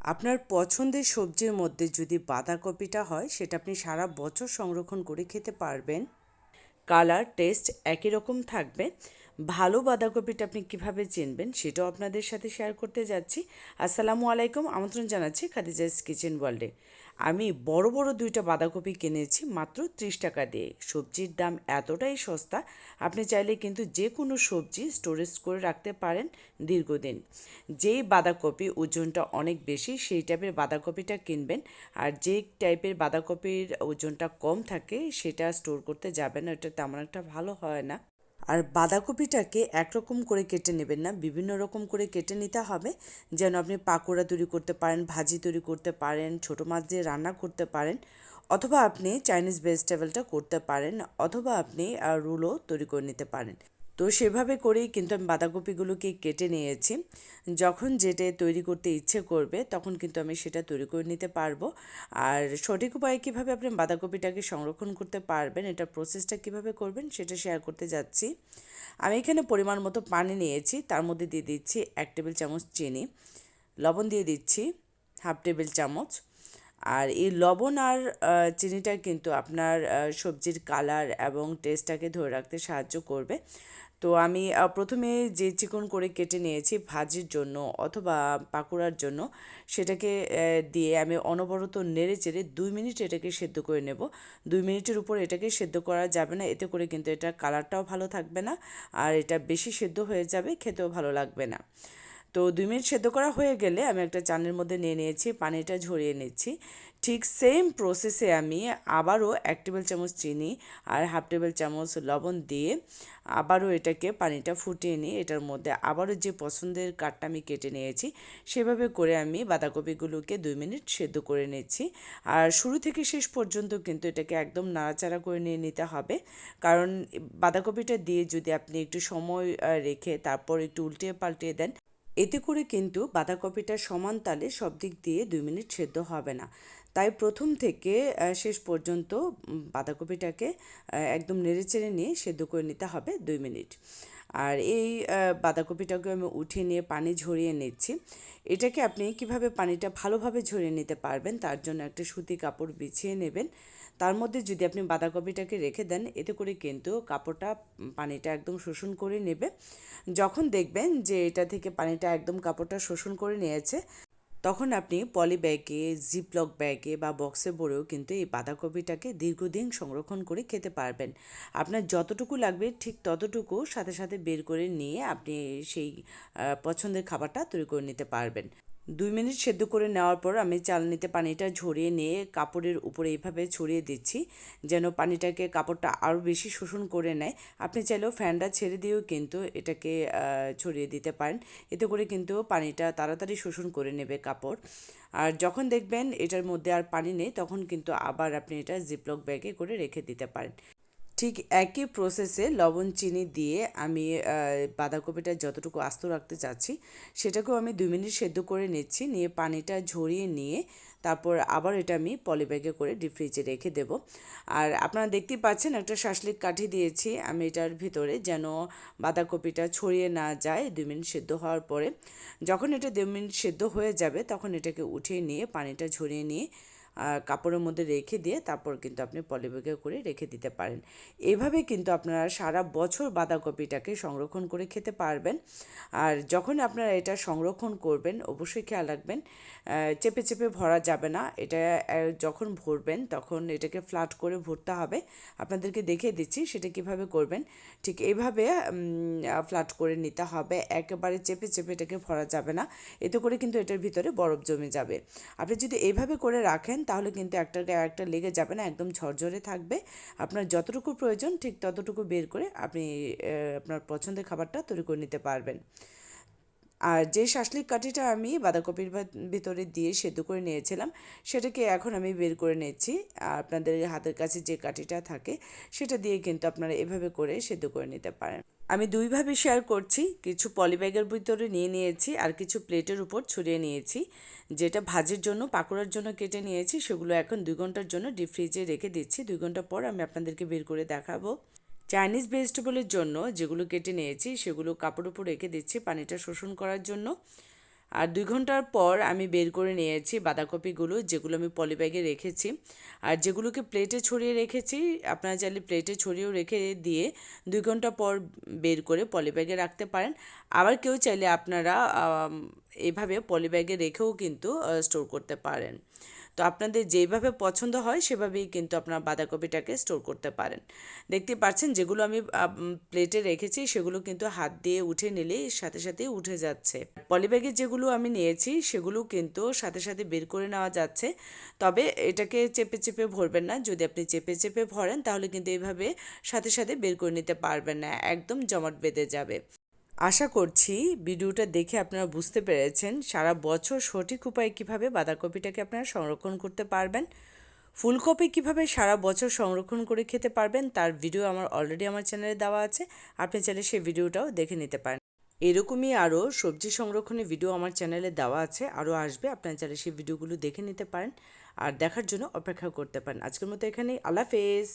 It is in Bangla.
আপনার পছন্দের সবজির মধ্যে যদি বাঁধাকপিটা হয়, সেটা আপনি সারা বছর সংরক্ষণ করে খেতে পারবেন। কালার, টেস্ট একই রকম থাকবে। ভালো বাঁধাকপিটা আপনি কীভাবে চিনবেন সেটাও আপনাদের সাথে শেয়ার করতে যাচ্ছি। আসসালামু আলাইকুম, আমন্ত্রণ জানাচ্ছি খাদিজাস কিচেন ওয়ার্ল্ডে। আমি বড় বড় দুইটা বাঁধাকপি কিনেছি মাত্র ত্রিশ টাকা দিয়ে। সবজির দাম এতটাই সস্তা, আপনি চাইলে কিন্তু যে কোনো সবজি স্টোরেজ করে রাখতে পারেন দীর্ঘদিন। যেই বাঁধাকপি ওজনটা অনেক বেশি, সেই টাইপের বাঁধাকপিটা কিনবেন। আর যে টাইপের বাঁধাকপির ওজনটা কম থাকে, সেটা স্টোর করতে যাবেন এটা তেমন একটা ভালো হয় না। আর বাঁধাকপিটাকে একরকম করে কেটে নেবেন না, বিভিন্ন রকম করে কেটে নিতে হবে, যেন আপনি পাকোড়া তৈরি করতে পারেন, ভাজি তৈরি করতে পারেন, ছোটো মাছ দিয়ে রান্না করতে পারেন, অথবা আপনি চাইনিজ ভেজিটেবলটা করতে পারেন, অথবা আপনি রুলও তৈরি করে নিতে পারেন। তো সেভাবে করেই কিন্তু আমি বাঁধাকপিগুলোকে কেটে নিয়েছি। যখন যেটা তৈরি করতে ইচ্ছে করবে, তখন কিন্তু আমি সেটা তৈরি করে নিতে পারব। আর সঠিক উপায়ে কীভাবে আপনি বাঁধাকপিটাকে সংরক্ষণ করতে পারবেন, এটা প্রসেসটা কীভাবে করবেন, সেটা শেয়ার করতে যাচ্ছি। আমি এখানে পরিমাণ মতো পানি নিয়েছি, তার মধ্যে দিয়ে দিচ্ছি এক টেবিল চামচ চিনি, লবণ দিয়ে দিচ্ছি হাফ টেবিল চামচ আর এই লবণ আর চিনিটা কিন্তু আপনার সবজির কালার এবং টেস্টটাকে ধরে রাখতে সাহায্য করবে। তো আমি প্রথমে যে চিকন করে কেটে নিয়েছি ভাজির জন্য অথবা পাকোড়ার জন্য, সেটাকে দিয়ে আমি অনবরত নেড়ে চেড়ে দুই মিনিট এটাকে সেদ্ধ করে নেব। দুই মিনিটের উপর এটাকে সেদ্ধ করা যাবে না, এতে করে কিন্তু এটা কালারটাও ভালো থাকবে না, আর এটা বেশি সেদ্ধ হয়ে যাবে, খেতেও ভালো লাগবে না। তো দুই মিনিট সেদ্ধ করা হয়ে গেলে আমি একটা চানের মধ্যে নিয়ে নিয়েছি, পানিটা ঝরিয়ে নিচ্ছি। ঠিক সেম প্রসেসে আমি আবারও এক টেবিল চামচ চিনি আর হাফ টেবিল চামচ লবণ দিয়ে আবারও এটাকে পানিটা ফুটিয়ে নিই এটার মধ্যে আবারও যে পছন্দের কাঠটা আমি কেটে নিয়েছি, সেভাবে করে আমি বাঁধাকপিগুলোকে দুই মিনিট সেদ্ধ করে নিচ্ছি। আর শুরু থেকে শেষ পর্যন্ত কিন্তু এটাকে একদম নাড়াচাড়া করে নিয়ে নিতে হবে। কারণ বাঁধাকপিটা দিয়ে যদি আপনি একটু সময় রেখে তারপর একটু উল্টিয়ে পাল্টিয়ে দেন এতে করে কিন্তু বাঁধাকপিটা সমান তালে সব দিক দিয়ে দুই মিনিট সেদ্ধ হবে না। তাই প্রথম থেকে শেষ পর্যন্ত বাঁধাকপিটাকে একদম নেড়ে চেড়ে নিয়ে সেদ্ধ করে নিতে হবে দুই মিনিট। আর এই বাঁধাকপিটাকে আমি উঠিয়ে নিয়ে পানি ঝরিয়ে নিচ্ছি। এটাকে আপনি কীভাবে পানিটা ভালোভাবে ঝরিয়ে নিতে পারবেন তার জন্য একটা সুতি কাপড় বিছিয়ে নেবেন। তার মধ্যে যদি আপনি বাঁধাকপিটাকে রেখে দেন, এতে করে কিন্তু কাপড়টা পানিটা একদম শোষণ করে নেবে। যখন দেখবেন যে এটা থেকে পানিটা একদম কাপড়টা শোষণ করে নিয়েছে তখন আপনি পলি ব্যাগে, জিপলক ব্যাগে বা বক্সে ভরেও কিন্তু এই বাঁধাকপিটাকে দীর্ঘদিন সংরক্ষণ করে খেতে পারবেন। আপনার যতটুকু লাগবে ঠিক ততটুকু সাথে সাথে বের করে নিয়ে আপনি সেই পছন্দের খাবারটা তৈরি করে নিতে পারবেন। দুই মিনিট সেদ্ধ করে নেওয়ার পর আমি চালনিতে পানিটা ঝরিয়ে নিয়ে কাপড়ের উপরে এইভাবে ছড়িয়ে দিচ্ছি, যেন পানিটাকে কাপড়টা আরও বেশি শোষণ করে নেয়। আপনি চাইলেও ফ্যানটা ছেড়ে দিয়েও কিন্তু এটাকে ছড়িয়ে দিতে পারেন। এতে করে কিন্তু পানিটা তাড়াতাড়ি শোষণ করে নেবে কাপড়। আর যখন দেখবেন এটার মধ্যে আর পানি নেই, তখন কিন্তু আবার আপনি এটা জিপলক ব্যাগে করে রেখে দিতে পারেন। ঠিক একই প্রসেসে লবণ, চিনি দিয়ে আমি বাঁধাকপিটা যতটুকু আস্ত রাখতে চাচ্ছি, সেটাকেও আমি দুই মিনিট সেদ্ধ করে নিচ্ছি, নিয়ে পানিটা ঝরিয়ে নিয়ে তারপর আবার এটা আমি পলিব্যাগে করে ডিপ ফ্রিজে রেখে দেব। আর আপনারা দেখতেই পাচ্ছেন একটা শাসলিক কাঠি দিয়েছি আমি এটার ভিতরে যেন বাঁধাকপিটা ছড়িয়ে না যায় দুই মিনিট সেদ্ধ হওয়ার পরে। যখন এটা দুই মিনিট সেদ্ধ হয়ে যাবে, তখন এটাকে উঠিয়ে নিয়ে পানিটা ঝরিয়ে নিয়ে কাপড়ের মধ্যে রেখে দিয়ে তারপর কিন্তু আপনি পলিব্যাগে করে রেখে দিতে পারেন। এভাবে কিন্তু আপনারা সারা বছর বাঁধাকপিটাকে সংরক্ষণ করে খেতে পারবেন। আর যখন আপনারা এটা সংরক্ষণ করবেন, অবশ্যই খেয়াল রাখবেন চেপে চেপে ভরা যাবে না। এটা যখন ভরবেন তখন এটাকে ফ্ল্যাট করে ভরতে হবে। আপনাদেরকে দেখিয়ে দিচ্ছি সেটা কীভাবে করবেন। ঠিক এইভাবে ফ্ল্যাট করে নিতে হবে। একেবারে চেপে চেপে এটাকে ভরা যাবে না। এতে করে কিন্তু এটার ভিতরে বরফ জমে যাবে। আপনি যদি এইভাবে করে রাখেন তাহলে কিন্তু একটা একটা লেগে যাবে না, একদম ঝরঝরে থাকবে। আপনার যতটুকু প্রয়োজন, ঠিক ততটুকু বের করে আপনি আপনার পছন্দের খাবারটা তৈরি করে নিতে পারবেন। আর যে শাসলিক কাঠিটা আমি বাঁধাকপির ভিতরে দিয়ে সেদ্ধ করে নিয়েছিলাম, সেটাকে এখন আমি বের করে আর আপনাদের হাতের কাছে যে কাঠিটা থাকে, সেটা দিয়ে কিন্তু আপনারা এভাবে করে সেদ্ধ করে নিতে পারেন। আমি দুইভাবে শেয়ার করছি। কিছু পলিব্যাগের ভিতরে নিয়ে নিয়েছি আর কিছু প্লেটের উপর ছড়িয়ে নিয়েছি। যেটা ভাজির জন্য, পাকোড়ার জন্য কেটে নিয়েছি, সেগুলো এখন দুই ঘণ্টার জন্য ডিপ ফ্রিজে রেখে দিচ্ছি। দুই ঘণ্টা পর আমি আপনাদেরকে বের করে দেখাবো। চাইনিজ ভেজিটেবলের জন্য যেগুলো কেটে নিয়েছি, সেগুলো কাপড় উপর রেখে দিচ্ছি পানিটা শোষণ করার জন্য। আর দুই ঘণ্টার পর আমি বের করে নিয়েছি বাঁধাকপিগুলো, যেগুলো আমি পলিব্যাগে রেখেছি। আর যেগুলোকে প্লেটে ছড়িয়ে রেখেছি, আপনারা চাইলে প্লেটে ছড়িয়েও রেখে দিয়ে দুই ঘণ্টা পর বের করে পলিব্যাগে রাখতে পারেন। আবার কেউ চাইলে আপনারা এভাবে পলিব্যাগে রেখেও কিন্তু স্টোর করতে পারেন। তো আপনাদের যেইভাবে পছন্দ হয়, সেভাবেই কিন্তু আপনার বাঁধাকপিটাকে স্টোর করতে পারেন। দেখতে পাচ্ছেন, যেগুলো আমি প্লেটে রেখেছি, সেগুলো কিন্তু হাত দিয়ে উঠে নিলে সাথে সাথে উঠে যাচ্ছে। পলিব্যাগে যেগুলো আমি নিয়েছি, সেগুলো কিন্তু সাথে সাথে বের করে নেওয়া যাচ্ছে। তবে এটাকে চেপে চেপে ভরবেন না। যদি আপনি চেপে চেপে ভরেন, তাহলে কিন্তু এইভাবে সাথে সাথে বের করে নিতে পারবেন না। একদম জমাট বেঁধে যাবে। আশা করছি ভিডিওটা দেখে আপনারা বুঝতে পেরেছেন সারা বছর সঠিক উপায়ে কীভাবে বাঁধাকপিটাকে আপনারা সংরক্ষণ করতে পারবেন, ফুলকপি কীভাবে সারা বছর সংরক্ষণ করে খেতে পারবেন, তার ভিডিও আমার অলরেডি আমার চ্যানেলে দেওয়া আছে, আপনি চাইলে সেই ভিডিওটাও দেখে নিতে পারেন। এরকমই আরও সবজি সংরক্ষণের ভিডিও আমার চ্যানেলে দেওয়া আছে, আরও আসবে, আপনারা চাইলে সেই ভিডিওগুলো দেখে নিতে পারেন, আর দেখার জন্য অপেক্ষা করতে পারেন। আজকের মতো এখানেই, আল্লাহ হাফেজ।